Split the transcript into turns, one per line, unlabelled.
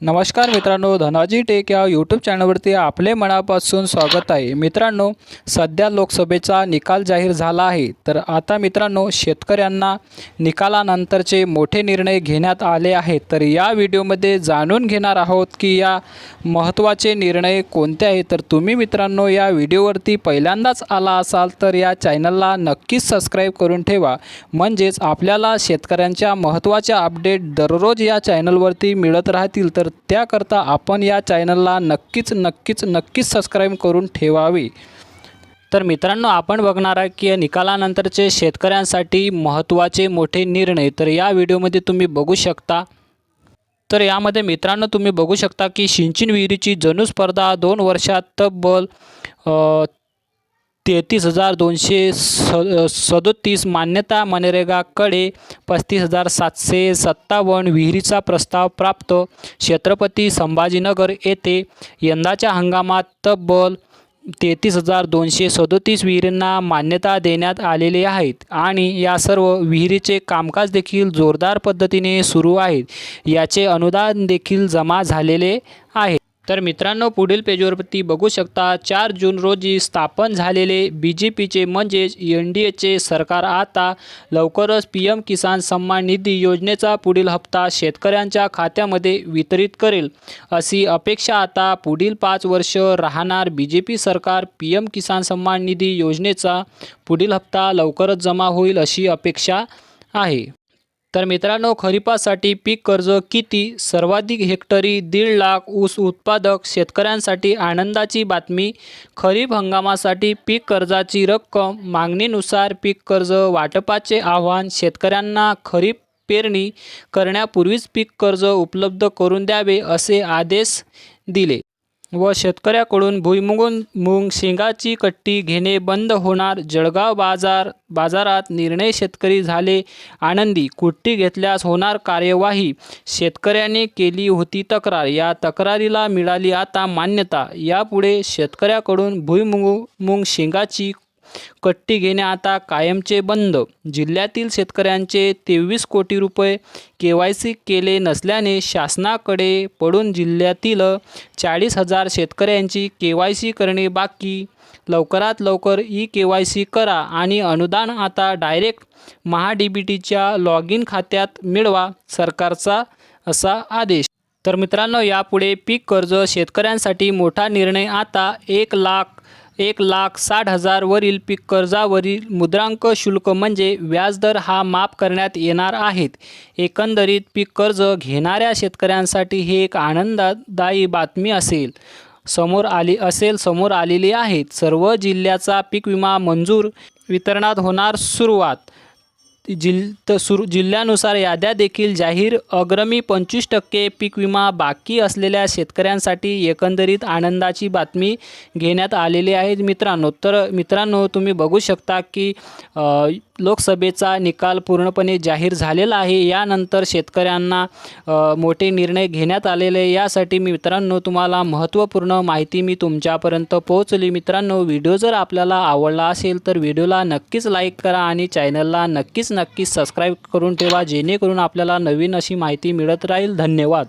नमस्कार मित्रांनो धनाजी टेक या यूट्यूब चॅनलवरती आपले मनापासून स्वागत आहे. मित्रांनो सध्या लोकसभेचा निकाल जाहीर झाला आहे. तर आता मित्रांनो शेतकऱ्यांना निकालानंतरचे मोठे निर्णय घेण्यात आले आहेत. तर या व्हिडिओमध्ये जाणून घेणार आहोत की या महत्त्वाचे निर्णय कोणते आहेत. तर तुम्ही मित्रांनो या व्हिडिओवरती पहिल्यांदाच आला असाल तर या चॅनलला नक्कीच सबस्क्राईब करून ठेवा. म्हणजेच आपल्याला शेतकऱ्यांच्या महत्त्वाच्या अपडेट दररोज या चॅनलवरती मिळत राहतील. तर त्याकरता आपण या चॅनलला नक्कीच नक्कीच नक्कीच सबस्क्राईब करून ठेवावी. तर मित्रांनो आपण बघणार आहे की निकालानंतरचे शेतकऱ्यांसाठी महत्त्वाचे मोठे निर्णय तर या व्हिडिओमध्ये तुम्ही बघू शकता. तर यामध्ये मित्रांनो तुम्ही बघू शकता की सिंचन विहिरीची जणू स्पर्धा दोन वर्षात तब्बल तेहतीस हजार दोनशे स सदोतीस मान्यता मनरेगाकडे पस्तीस हजार सातशे सत्तावन्न विहिरीचा प्रस्ताव प्राप्त. छत्रपती संभाजीनगर येथे यंदाच्या हंगामात तब्बल तेहतीस हजार दोनशे सदोतीस विहिरींना मान्यता देण्यात आलेली आहेत आणि या सर्व विहिरीचे कामकाज देखील जोरदार पद्धतीने सुरू आहेत. याचे अनुदान देखील जमा झालेले आहे. तर मित्रांनो पुढील पेजवरती बघू शकता चार जून रोजी स्थापन झालेले बी जे पीचे म्हणजेच एन डी एचे सरकार आता लवकरच पी एम किसान सन्मान निधी योजनेचा पुढील हप्ता शेतकऱ्यांच्या खात्यामध्ये वितरित करेल. अशी अपेक्षा आता पुढील पाच वर्ष राहणार बी जे पी सरकार पी एम किसान सन्मान निधी योजनेचा पुढील हप्ता लवकरच जमा होईल अशी अपेक्षा आहे. तर मित्रांनो खरीपासाठी पीक कर्ज किती? सर्वाधिक हेक्टरी दीड लाख ऊस उत्पादक शेतकऱ्यांसाठी आनंदाची बातमी. खरीप हंगामासाठी पीक कर्जाची रक्कम मागणीनुसार पीक कर्ज वाटपाचे आव्हान शेतकऱ्यांना खरीप पेरणी करण्यापूर्वीच पीक कर्ज उपलब्ध करून द्यावे असे आदेश दिले. व शेतकऱ्याकडून भुईमुगून मुंग शेंगाची कट्टी घेणे बंद होणार. जळगाव बाजार बाजारात निर्णय शेतकरी झाले. आनंदी कुट्टी घेतल्यास होणार कार्यवाही. शेतकऱ्याने केली होती तक्रार. या तक्रारीला मिळाली आता मान्यता. यापुढे शेतकऱ्याकडून भुईमुंग मुंग शेंगाची कट्टी घेणे आता कायमचे बंद. जिल्ह्यातील शेतकऱ्यांचे तेवीस कोटी रुपये के वाय सी केले नसल्याने शासनाकडे पडून जिल्ह्यातील चाळीस हजार शेतकऱ्यांची के वाय सी करणे बाकी. लवकरात लवकर ई के वाय सी करा आणि अनुदान आता डायरेक्ट महा डी बी टीच्या लॉग इन खात्यात मिळवा सरकारचा असा आदेश. तर मित्रांनो यापुढे पीक कर्ज शेतकऱ्यांसाठी मोठा निर्णय आता एक लाख एक लाख साठ हजारवरील पीक कर्जावरील मुद्रांक शुल्क म्हणजे व्याजदर हा माफ करण्यात येणार आहेत. एकंदरीत पीक कर्ज घेणाऱ्या शेतकऱ्यांसाठी हे एक आनंददायी बातमी असेल. समोर आली असेल समोर आलेली आहेत. सर्व जिल्ह्याचा पीक विमा मंजूर वितरणात होणार सुरुवात. जिल तर सुरू जिल्ह्यानुसार याद्या देखील जाहीर. अग्रमी पंचवीस टक्के पीक विमा बाकी असलेल्या शेतकऱ्यांसाठी एकंदरीत आनंदाची बातमी घेण्यात आलेली आहे मित्रांनो. तर मित्रांनो तुम्ही बघू शकता की लोकसभेचा निकाल पूर्णपणे जाहीर झालेला आहे. यानंतर शेतकऱ्यांना मोठे निर्णय घेण्यात आलेले यासाठी मी मित्रांनो तुम्हाला महत्त्वपूर्ण माहिती मी तुमच्यापर्यंत पोहोचली मित्रांनो व्हिडिओ जर आपल्याला आवडला असेल तर व्हिडिओला नक्कीच लाईक करा आणि चॅनलला नक्कीच नक्कीच सबस्क्राईब करून ठेवा जेणेकरून आपल्याला नवीन अशी माहिती मिळत राहील. धन्यवाद.